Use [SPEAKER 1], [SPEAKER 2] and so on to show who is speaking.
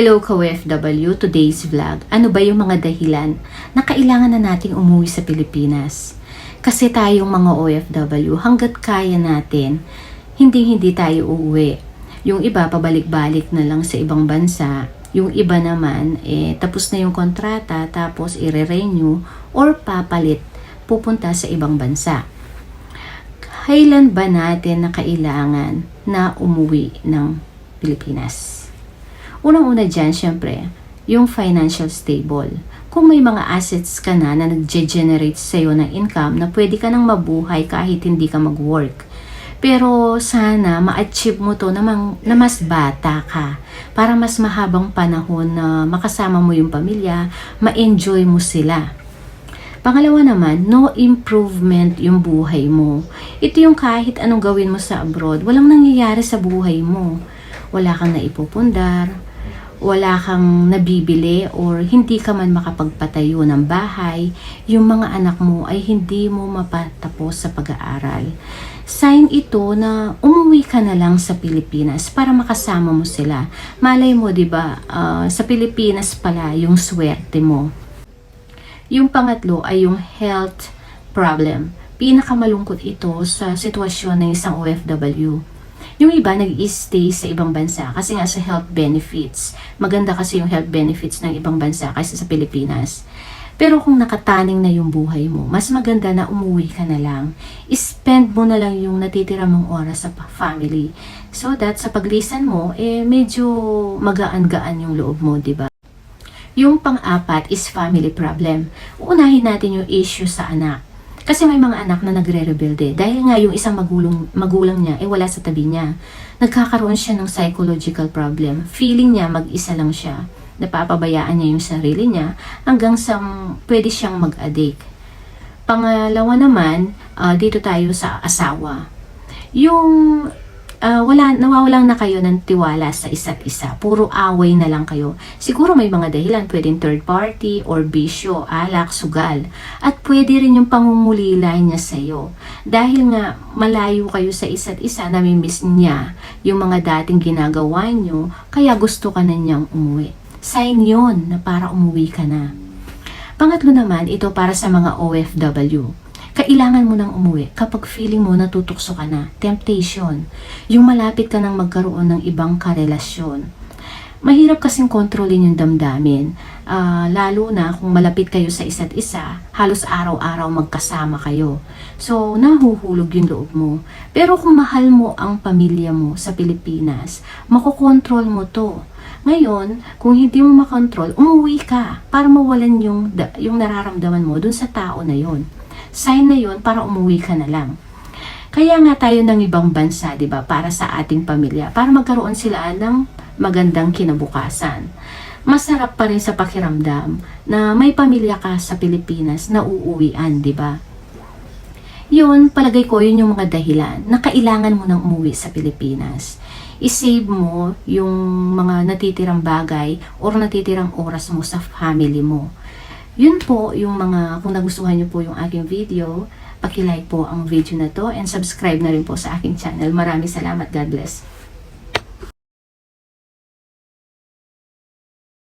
[SPEAKER 1] Hello ka-OFW, today's vlog. Ano ba yung mga dahilan na kailangan na nating umuwi sa Pilipinas? Kasi tayong mga OFW, hanggat kaya natin, hindi hindi tayo uuwi. Yung iba, pabalik-balik na lang sa ibang bansa. Yung iba naman, eh, tapos na yung kontrata, tapos ire-renew or papalit, pupunta sa ibang bansa. Kailan ba natin na kailangan na umuwi ng Pilipinas? Unang-una dyan, syempre, yung financial stable. Kung may mga assets ka na na nag-generate sa'yo ng income na pwede ka nang mabuhay kahit hindi ka mag-work. Pero sana ma-achieve mo to na, mang- na mas bata ka para mas mahabang panahon na makasama mo yung pamilya, ma-enjoy mo sila. Pangalawa naman, no improvement yung buhay mo. Ito yung kahit anong gawin mo sa abroad, walang nangyayari sa buhay mo. Wala kang naipupundar, wala kang nabibili or hindi ka man makapagpatayo ng bahay, yung mga anak mo ay hindi mo mapatapos sa pag-aaral. Sign ito na umuwi ka na lang sa Pilipinas para makasama mo sila. Malay mo, di ba, ah, sa Pilipinas pala yung swerte mo. Yung pangatlo ay yung health problem. Pinakamalungkot ito sa sitwasyon ng isang OFW. Yung iba nag-stay sa ibang bansa kasi nga sa health benefits. Maganda kasi yung health benefits ng ibang bansa kaysa sa Pilipinas. Pero kung nakataning na yung buhay mo, mas maganda na umuwi ka na lang. Spend mo na lang yung natitira mong oras sa family. So that sa paglisan mo, eh medyo magaan-gaan yung loob mo, di ba? Yung pang-apat is family problem. Uunahin natin yung issue sa anak. Kasi may mga anak na nagre-rebelde. Dahil nga yung isang magulong, magulang niya, eh wala sa tabi niya. Nagkakaroon siya ng psychological problem. Feeling niya mag-isa lang siya. Napapabayaan niya yung sarili niya hanggang sa pwede siyang mag-addict. Pangalawa naman, ah, dito tayo sa asawa. Yung ah, wala, nawawalan na kayo ng tiwala sa isa't isa. Puro away na lang kayo. Siguro may mga dahilan, pwedeng third party or bisyo, alak, sugal. At pwede rin yung pangungulila niya sa'yo. Dahil nga malayo kayo sa isa't isa, namimiss niya yung mga dating ginagawa niyo, kaya gusto ka na niyang umuwi. Sign yon na para umuwi ka na. Pangatlo naman, ito para sa mga OFW. Kailangan mo nang umuwi kapag feeling mo natutukso ka na. Temptation. Yung malapit ka nang magkaroon ng ibang karelasyon. Mahirap kasing kontrolin yung damdamin. Ah, lalo na kung malapit kayo sa isa't isa, halos araw-araw magkasama kayo. So, nahuhulog yung loob mo. Pero kung mahal mo ang pamilya mo sa Pilipinas, makokontrol mo to. Ngayon, kung hindi mo makontrol, umuwi ka para mawalan yung, yung nararamdaman mo dun sa tao na yon. Sign na yon para umuwi ka na lang. Kaya nga tayo ng ibang bansa, 'di ba, para sa ating pamilya, para magkaroon sila ng magandang kinabukasan. Masarap pa rin sa pakiramdam na may pamilya ka sa Pilipinas na uuwian, 'di ba? Yun, palagay ko yun yung mga dahilan na kailangan mo nang umuwi sa Pilipinas. I-save mo yung mga natitirang bagay or natitirang oras mo sa family mo. Yun po yung mga, kung nagustuhan nyo po yung aking video, pakilike po ang video na to and subscribe na rin po sa aking channel. Maraming salamat. God bless.